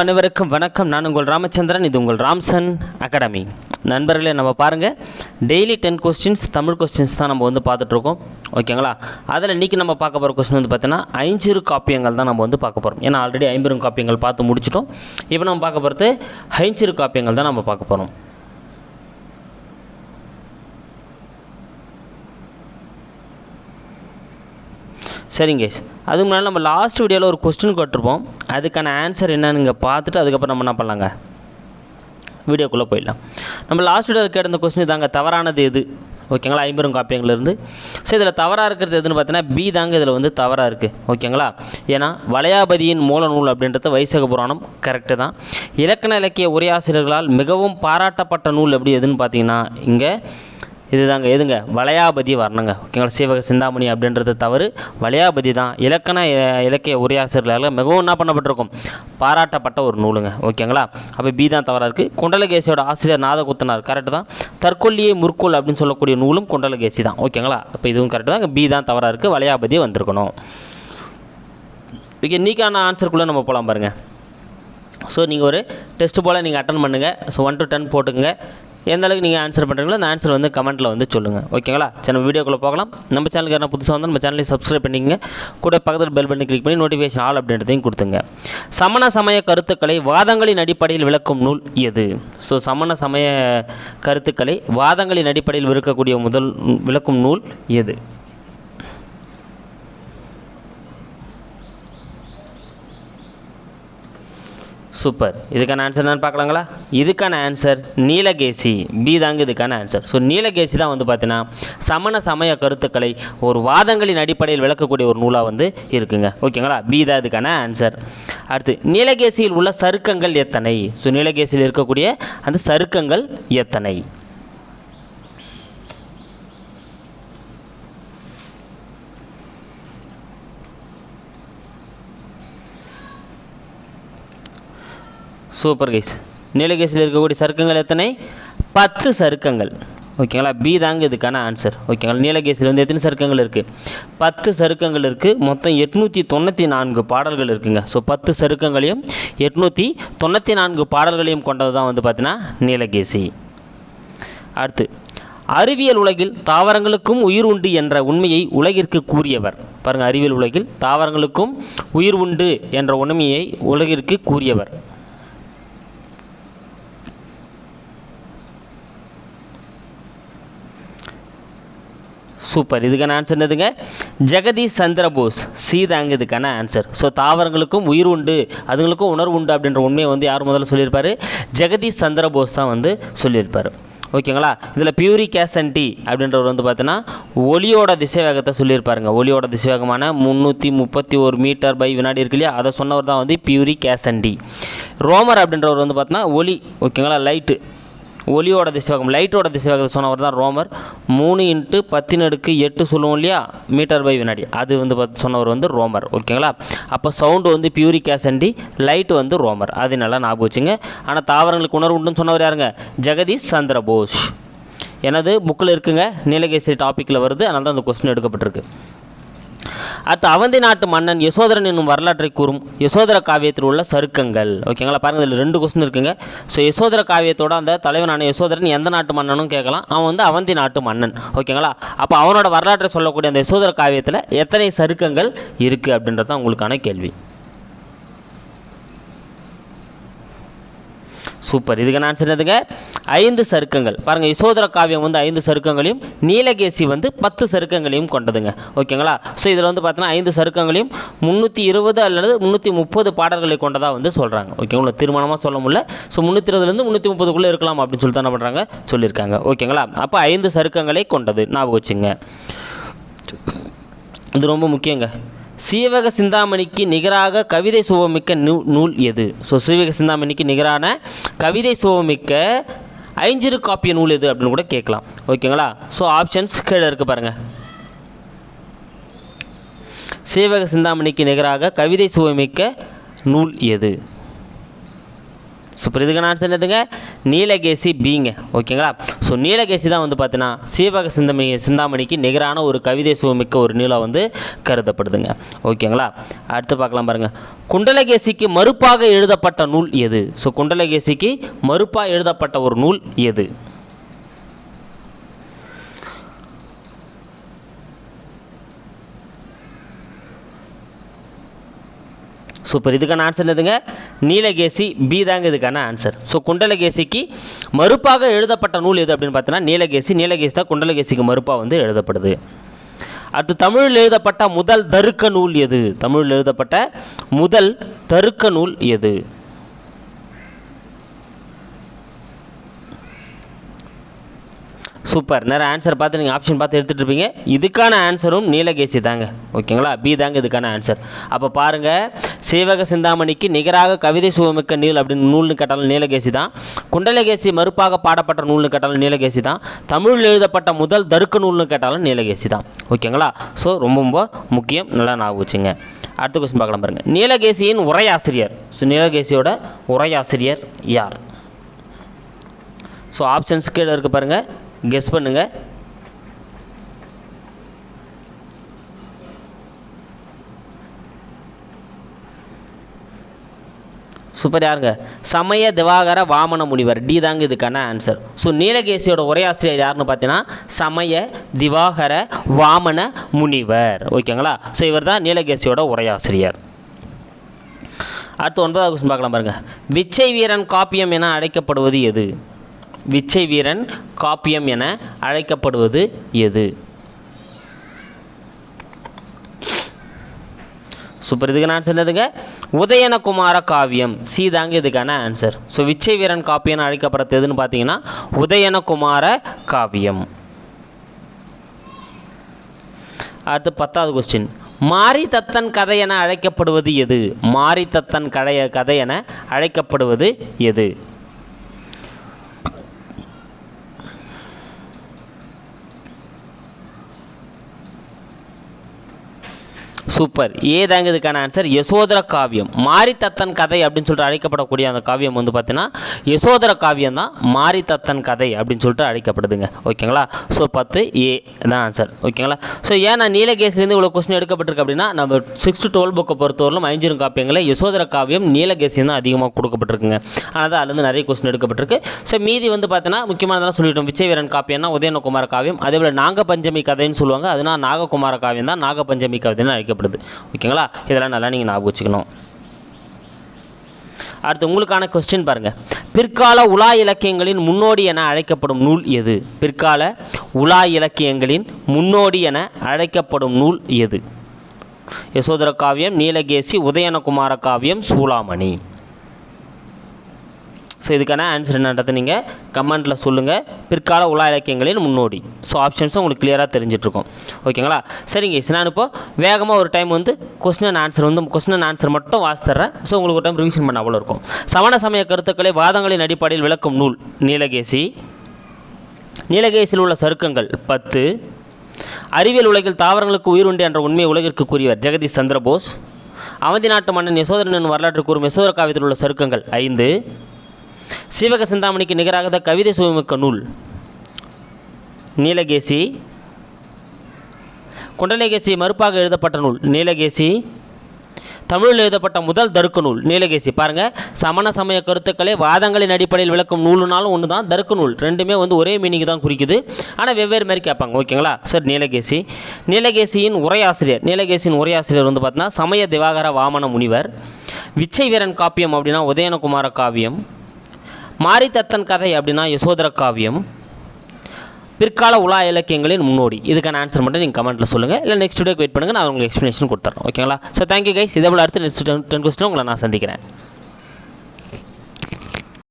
அனைவருக்கும் வணக்கம். நான் உங்கள் ராமச்சந்திரன் இது உங்கள் ராம்சன் அகாடமி. நண்பர்களே நம்ம பாருங்கள் daily ten questions Tamil questions தான் நம்ம வந்து பார்த்துட்ருக்கோம். ஓகேங்களா? அதில் இன்றைக்கி நம்ம பார்க்க போகிற கொஸ்டின் வந்து பார்த்தீங்கன்னா ஐஞ்சிறு காப்பியங்கள் தான் நம்ம வந்து பார்க்க போகிறோம். ஏன்னா ஆல்ரெடி ஐம்பெரும் காப்பியங்கள் பார்த்து முடிச்சிட்டோம். இப்போ நம்ம பார்க்க போகிறது ஐஞ்சிறு காப்பியங்கள் தான் நம்ம பார்க்க போகிறோம். சரிங்க அதுக்கு முன்னாடி நம்ம லாஸ்ட் வீடியோவில் ஒரு கொஸ்டின் கேட்டிருப்போம். அதுக்கான ஆன்சர் என்னன்னு இங்கே பார்த்துட்டு அதுக்கப்புறம் நம்ம என்ன பண்ணலாங்க? வீடியோக்குள்ளே போயிடலாம். நம்ம லாஸ்ட் வீடியோவில் கேட்ட இந்த கொஸ்டின் தாங்க தவறானது எது? ஓகேங்களா ஐம்பெரும் காப்பியங்கள்லேருந்து ஸோ இதில் தவறாக இருக்கிறது எதுன்னு பார்த்தீங்கன்னா பி தாங்க இதில் வந்து தவறாக இருக்குது ஓகேங்களா ஏன்னா வளையாபதியின் மூல நூல் அப்படின்றது வைசக புராணம் கரெக்டு தான். இலக்கண இலக்கிய உரையாசிரியர்களால் மிகவும் பாராட்டப்பட்ட நூல் எப்படி எதுன்னு பார்த்தீங்கன்னா இங்கே இதுதாங்க எதுங்க? வளையாபதி வரணுங்க. ஓகேங்களா? சீவக சிந்தாமணி அப்படின்றது தவறு. வளையாபதி தான். இலக்கண இலக்கிய உரையாசிரியர்களால் மிகவும் என்ன பண்ணப்பட்டிருக்கும்? பாராட்டப்பட்ட ஒரு நூலுங்க. ஓகேங்களா? அப்போ பி தான் தவறாக இருக்குது குண்டலகேசியோட ஆசிரியர் நாதகுத்தனார் கரெக்டு தான். தற்கொல்லியே முற்கோள் அப்படின்னு சொல்லக்கூடிய நூலும் குண்டலகேசி தான். ஓகேங்களா? அப்போ இதுவும் கரெக்டு தான் பி தான் தவறாக இருக்குது வளையாபதி வந்திருக்கணும். ஓகே நீக்கான ஆன்சருக்குள்ளே நம்ம போகலாம் பாருங்கள் ஸோ நீங்கள் ஒரு டெஸ்ட்டு போல் நீங்கள் அட்டன் பண்ணுங்கள் ஸோ ஒன் டு டென் போட்டுக்கங்க. எந்த அளவுக்கு நீங்கள் ஆன்சர் பண்ணுறீங்களோ அந்த ஆன்சர் வந்து கமெண்ட்டில் வந்து சொல்லுங்கள் ஓகேங்களா சரி நம்ம வீடியோக்குள்ளே போகலாம். நம்ம சேனலுக்கு என்ன புதுசாக வந்து நம்ம சேனலை சப்ஸ்கிரைப் பண்ணிக்கங்க. கூட பக்கத்தில் பெல் பண்ணி கிளிக் பண்ணி நோட்டிஃபிகேஷன் ஆல் அப்படின்றதையும் கொடுத்துங்க. சமண சமய கருத்துக்களை வாதங்களின் அடிப்படையில் விளக்கும் நூல் எது? ஸோ சமண சமய கருத்துக்களை வாதங்களின் அடிப்படையில் விற்கக்கூடிய முதல் விளக்கும் நூல் எது? சூப்பர் இதுக்கான ஆன்சர் என்னன்னு பார்க்கலாங்களா? இதுக்கான ஆன்சர் நீலகேசி. பி தாங்க இதுக்கான ஆன்சர் ஸோ நீலகேசி தான் வந்து பார்த்தீங்கன்னா சமண சமய கருத்துக்களை ஒரு வாதங்களின் அடிப்படையில் விளக்கக்கூடிய ஒரு நூலாக வந்து இருக்குங்க. ஓகேங்களா? பி தான் இதுக்கான ஆன்சர் அடுத்து நீலகேசியில் உள்ள சருக்கங்கள் எத்தனை? ஸோ நீலகேசியில் இருக்கக்கூடிய அந்த சருக்கங்கள் எத்தனை? சூப்பர் கைஸ் நீலகேசியில் இருக்கக்கூடிய சருக்கங்கள் எத்தனை? பத்து சருக்கங்கள். ஓகேங்களா? பி தாங்க இதுக்கான ஆன்சர் ஓகேங்களா? நீலகேசியில் வந்து எத்தனை சருக்கங்கள் இருக்குது பத்து சருக்கங்கள் இருக்குது மொத்தம் எட்நூற்றி தொண்ணூற்றி நான்கு பாடல்கள் இருக்குங்க. ஸோ பத்து சருக்கங்களையும் எட்நூற்றி தொண்ணூற்றி நான்கு பாடல்களையும் கொண்டது தான் வந்து பார்த்தீங்கன்னா நீலகேசி அடுத்து அறிவியல் உலகில் தாவரங்களுக்கும் உயிர் உண்டு என்ற உண்மையை உலகிற்கு கூறியவர். பாருங்கள் அறிவியல் உலகில் தாவரங்களுக்கும் உயிர் உண்டு என்ற உண்மையை உலகிற்கு கூறியவர். சூப்பர் இதுக்கான ஆன்சர் என்னதுங்க? ஜெகதீஷ் சந்திரபோஸ். சீதாங்க இதுக்கான ஆன்சர் ஸோ தாவரங்களுக்கும் உயிர் உண்டு. அதுங்களுக்கும் உணர்வு உண்டு அப்படின்ற உண்மையை வந்து யார் முதல்ல சொல்லியிருப்பார்? ஜெகதீஷ் சந்திரபோஸ் தான் வந்து சொல்லியிருப்பார். ஓகேங்களா? இதில் பியூரிக் டி அப்படின்றவர் வந்து பார்த்தீங்கன்னா ஒளியோட திசைவேகத்தை சொல்லியிருப்பாருங்க. ஒளியோட திசைவேகமான முந்நூற்றி முப்பத்தி ஒரு மீட்டர் பை வினாடி இருக்கு இல்லையா? அதை சொன்னவர் தான் வந்து பியூரிக் டி ரோமர் அப்படின்றவர் வந்து பார்த்தீங்கன்னா ஒளி. ஓகேங்களா? லைட்டு ஒளியோட திசைவேகம் லைட்டோட திசைவேகத்தை சொன்னவர் தான் ரோமர். மூணு இன்ட்டு பத்தின் அடுக்கு எட்டு சொல்லுவோம் இல்லையா? மீட்டர் பை வினாடி. அது வந்து பார்த்து சொன்னவர் வந்து ரோமர். ஓகேங்களா? அப்போ சவுண்டு வந்து பியூரிக் ஆசண்டி லைட் வந்து ரோமர். அது நல்லா ஞாபகம் வச்சுங்க. ஆனால் தாவரங்களுக்கு உணர்வு உண்டுன்னு சொன்னவர் யாருங்க? ஜெகதீஷ் சந்திர போஸ் எனது புக்கில் இருக்குங்க. நீலகேசி டாப்பிக்கில் வருது. அதனால தான் அந்த கொஸ்டின் எடுக்கப்பட்டிருக்கு. அடுத்து அவந்தி நாட்டு மன்னன் யசோதரன் என்னும் வரலாற்றை கூறும் யசோதர காவியத்தில் உள்ள சருக்கங்கள். ஓகேங்களா பாருங்கள் இதில் ரெண்டு கொஸ்டின் இருக்குங்க. ஸோ யசோதர காவியத்தோட அந்த தலைவனான யசோதரன் எந்த நாட்டு மன்னனும் கேட்கலாம். அவன் வந்து அவந்தி நாட்டு மன்னன். ஓகேங்களா அப்போ அவனோட வரலாற்றை சொல்லக்கூடிய அந்த யசோதர காவியத்தில் எத்தனை சருக்கங்கள் இருக்குது அப்படின்றது தான் உங்களுக்கான கேள்வி. சூப்பர். இதுக்கான ஆன்சர் எதுங்க ஐந்து சருக்கங்கள். பாருங்கள் யசோதர காவியம் வந்து ஐந்து சருக்கங்களையும் நீலகேசி வந்து பத்து சருக்கங்களையும் கொண்டதுங்க. ஓகேங்களா? ஸோ இதில் வந்து பார்த்தீங்கன்னா ஐந்து சருக்கங்களையும் முந்நூற்றி இருபது அல்லது முந்நூற்றி முப்பது பாடல்களை கொண்டதாக வந்து சொல்கிறாங்க ஓகேங்களா திருமணமாக சொல்ல முடியல. ஸோ முந்நூற்றி இருபதுலேருந்து முந்நூற்றி முப்பதுக்குள்ளே இருக்கலாம் அப்படின்னு சொல்லிட்டு என்ன பண்ணுறாங்க சொல்லியிருக்காங்க. ஓகேங்களா? அப்போ ஐந்து சருக்கங்களை கொண்டது. ஞாபகம் வச்சுங்க. இது ரொம்ப முக்கியங்க. சீவக சிந்தாமணிக்கு நிகராக கவிதை சுவமிக்க நூ நூல் எது? ஸோ சீவக சிந்தாமணிக்கு நிகரான கவிதை சுவமிக்க ஐஞ்சிறு காப்பிய நூல் எது அப்படின்னு கூட கேட்கலாம். ஓகேங்களா? ஸோ ஆப்ஷன்ஸ் கீழே இருக்குது பாருங்கள் சீவக சிந்தாமணிக்கு நிகராக கவிதை சுவமிக்க நூல் எது? சூப்பர் இதுக்கான ஆன்சர் என்னதுங்க? நீலகேசி பிங்க. ஓகேங்களா? ஸோ நீலகேசி தான் வந்து பார்த்தீங்கன்னா சீவக சிந்தமணி சிந்தாமணிக்கு நிகரான ஒரு கவிதை சுவமிக்க ஒரு நூலாக வந்து கருதப்படுதுங்க. ஓகேங்களா? அடுத்து பார்க்கலாம் பாருங்கள் குண்டலகேசிக்கு மறுப்பாக எழுதப்பட்ட நூல் எது? ஸோ குண்டலகேசிக்கு மறுப்பாக எழுதப்பட்ட ஒரு நூல் எது? சூப்பர். இதுக்கான ஆன்சர் என்னதுங்க? நீலகேசி பி தாங்க இதுக்கான ஆன்சர் ஸோ குண்டலகேசிக்கு மறுப்பாக எழுதப்பட்ட நூல் எது அப்படின்னு பார்த்தோன்னா நீலகேசி. நீலகேசி தான் குண்டலகேசிக்கு மறுப்பாக வந்து எழுதப்படுது. அடுத்து தமிழில் எழுதப்பட்ட முதல் தருக்க நூல் எது? தமிழில் எழுதப்பட்ட முதல் தருக்க நூல் எது? சூப்பர். நிறைய ஆன்சர் பார்த்து நீங்கள் ஆப்ஷன் பார்த்து எடுத்துகிட்டு இருப்பீங்க. இதுக்கான ஆன்சரும் நீலகேசி தாங்க. ஓகேங்களா? பி தாங்க இதுக்கான ஆன்சர் அப்போ பாருங்கள் சீவக சிந்தாமணிக்கு நிகராக கவிதை சுவமிக்க நீல் அப்படின்னு நூல்னு கேட்டாலும் நீலகேசி தான். குண்டலகேசி மறுப்பாக பாடப்பட்ட நூல்னு கேட்டாலும் நீலகேசி தான். தமிழில் எழுதப்பட்ட முதல் தருக்க நூல்னு கேட்டாலும் நீலகேசி தான். ஓகேங்களா? ஸோ ரொம்ப ரொம்ப முக்கியம். நல்லா ஞாபகம் வச்சுங்க. அடுத்த கொஸ்டின் பார்க்கலாம் பாருங்கள் நீலகேசியின் உரையாசிரியர். ஸோ நீலகேசியோட உரையாசிரியர் யார்? ஸோ ஆப்ஷன்ஸ் கீழே இருக்குது பாருங்கள் கெஸ் பண்ணுங்கள் சூப்பர் யாருங்க? சமய திவாகர வாமன முனிவர். டி தாங்க இதுக்கான ஆன்சர் ஸோ நீலகேசியோட உரையாசிரியர் யாருன்னு பார்த்தீங்கன்னா சமய திவாகர வாமன முனிவர். ஓகேங்களா? ஸோ இவர் தான் நீலகேசியோட உரையாசிரியர் அடுத்து ஒன்பதாவது கொஸ்டின் பார்க்கலாம் பாருங்கள் விச்சை வீரன் காப்பியம் என அழைக்கப்படுவது எது? விச்சை வீரன் காப்பியம் என அழைக்கப்படுவது எது? சூப்பர் இதுக்கான ஆன்சர் எதுங்க உதயனகுமார காவியம். சி தாங்க இதுக்கான ஆன்சர் ஸோ விச்சை வீரன் காப்பியம் அழைக்கப்படுறது எதுன்னு பார்த்தீங்கன்னா உதயனகுமார காவியம். அடுத்து பத்தாவது கொஸ்டின் மாரி தத்தன் கதை என அழைக்கப்படுவது எது? மாரி தத்தன் கதை என அழைக்கப்படுவது எது? சூப்பர். ஏ தாங்க இதுக்கான ஆன்சர் யசோதர காவியம். மாரித்தத்தன் கதை அப்படின்னு சொல்லிட்டு அழைக்கப்படக்கூடிய அந்த காவியம் வந்து பார்த்தீங்கன்னா யசோதர காவியம் தான் மாரித்தத்தன் கதை அப்படின்னு சொல்லிட்டு அழைக்கப்படுதுங்க. ஓகேங்களா? ஸோ பத்து ஏ தான் ஆன்சர் ஓகேங்களா? ஸோ ஏன் நான் நீலகேசிலேருந்து இவ்வளோ கொஸ்டின் எடுக்கப்பட்டிருக்கு அப்படின்னா நம்ம சிக்ஸ்த்து டுவெல் புக்கை பொறுத்தவரையிலும் ஐஞ்சிரும் காப்பியங்களை யசோதர காவியம் நீலகேசியம் தான் அதிகமாக கொடுக்கப்பட்டிருக்குங்க. அதனால் தான் அதுலேருந்து நிறைய கொஸ்டின் எடுக்கப்பட்டிருக்கு. ஸோ மீதி வந்து பார்த்தீங்கன்னா முக்கியமானதெல்லாம் சொல்லிட்டோம். விஜயவீரன் காப்பியம்னா உதயநகுமார காவியம். அதே போல் நாகபஞ்சமி கதைன்னு சொல்லுவாங்க. அதனால் நாககுமார காவியம் தான் நாகபஞ்சமி கவிதைன்னு அழைக்கப்படுது. ஓகேங்களா? இதெல்லாம் நல்லா நீங்கள் ஞாபகம் வச்சுக்கணும். அடுத்து உங்களுக்கான கொஸ்டின் பாருங்கள் பிற்கால உலா இலக்கியங்களின் முன்னோடி என அழைக்கப்படும் நூல் எது? பிற்கால உலா இலக்கியங்களின் முன்னோடி என அழைக்கப்படும் நூல் எது? யசோதர காவியம் நீலகேசி உதயனகுமார காவியம் சூளாமணி. ஸோ இதுக்கான ஆன்சர் என்னன்றதை நீங்கள் கமெண்ட்டில் சொல்லுங்கள் பிற்கால உலா இலக்கியங்களின் முன்னோடி. ஸோ ஆப்ஷன்ஸும் உங்களுக்கு கிளியராக தெரிஞ்சிட்ருக்கும் ஓகேங்களா சரிங்க நான் இப்போ வேகமாக ஒரு டைம் வந்து கொஸ்டின் அண்ட் ஆன்சர் வந்து கொஸ்டின் அண்ட் ஆன்சர் மட்டும் வாசித்தர்றேன் ஸோ உங்களுக்கு ஒரு டைம் ரிவிஷன் பண்ண அவ்வளோ இருக்கும். சமண சமய கருத்துக்களை வாதங்களின் அடிப்படையில் விளக்கும் நூல் நீலகேசி. நீலகேசியில் உள்ள சருக்கங்கள் பத்து. அறிவியல் உலகில் தாவரங்களுக்கு உயிர் உண்டு என்ற உண்மையை உலகிற்கு கூறியவர் ஜெகதீஷ் சந்திரபோஸ். அவந்தி நாட்டு மன்னன் யசோதரனின் வரலாற்று கூறும் யசோதர காவியத்தில் உள்ள சருக்கங்கள் ஐந்து. சீவக சிந்தாமணிக்கு நிகராக கவிதை சுவைமிக்க நூல். நீலகேசி. குண்டலகேசி மறுப்பாக எழுதப்பட்ட நூல். நீலகேசி. தமிழில் எழுதப்பட்ட முதல் தருக்க நூல். நீலகேசி. பாருங்கள் சமண சமய கருத்துக்களை வாதங்களின் அடிப்படையில் விளக்கும் நூலுனாலும் ஒன்று தான் தருக்க நூல். ரெண்டுமே வந்து ஒரே மீனிங் தான் குறிக்குது. ஆனால் வெவ்வேறு மாதிரி கேட்பாங்க. ஓகேங்களா? சார் நீலகேசி. நீலகேசியின் உரையாசிரியர். நீலகேசியின் உரையாசிரியர் வந்து பார்த்தீங்கன்னா சமய திவாகர வாமன முனிவர் விச்சை வீரன் காப்பியம் அப்படின்னா உதயனகுமார காவியம் மாரித்தத்தன் கதை அப்படின்னா யசோதர காவியம். பிற்கால உலா இலக்கியங்களின் முன்னோடி. இதுக்கான ஆன்சர் மட்டும் நீங்கள் கமெண்ட்டில் சொல்லுங்கள் இல்லை நெக்ஸ்ட் வீடியோக்கு வெயிட் பண்ணுங்கள் நான் உங்களுக்கு எக்ஸ்ப்ளனேஷன் கொடுத்துறேன். ஓகேங்களா ஸோ தேங்க்யூ கைஸ் இதே போல் அடுத்து நெக்ஸ்ட் டென் கொஸ்டின் உங்களை நான் சந்திக்கிறேன்.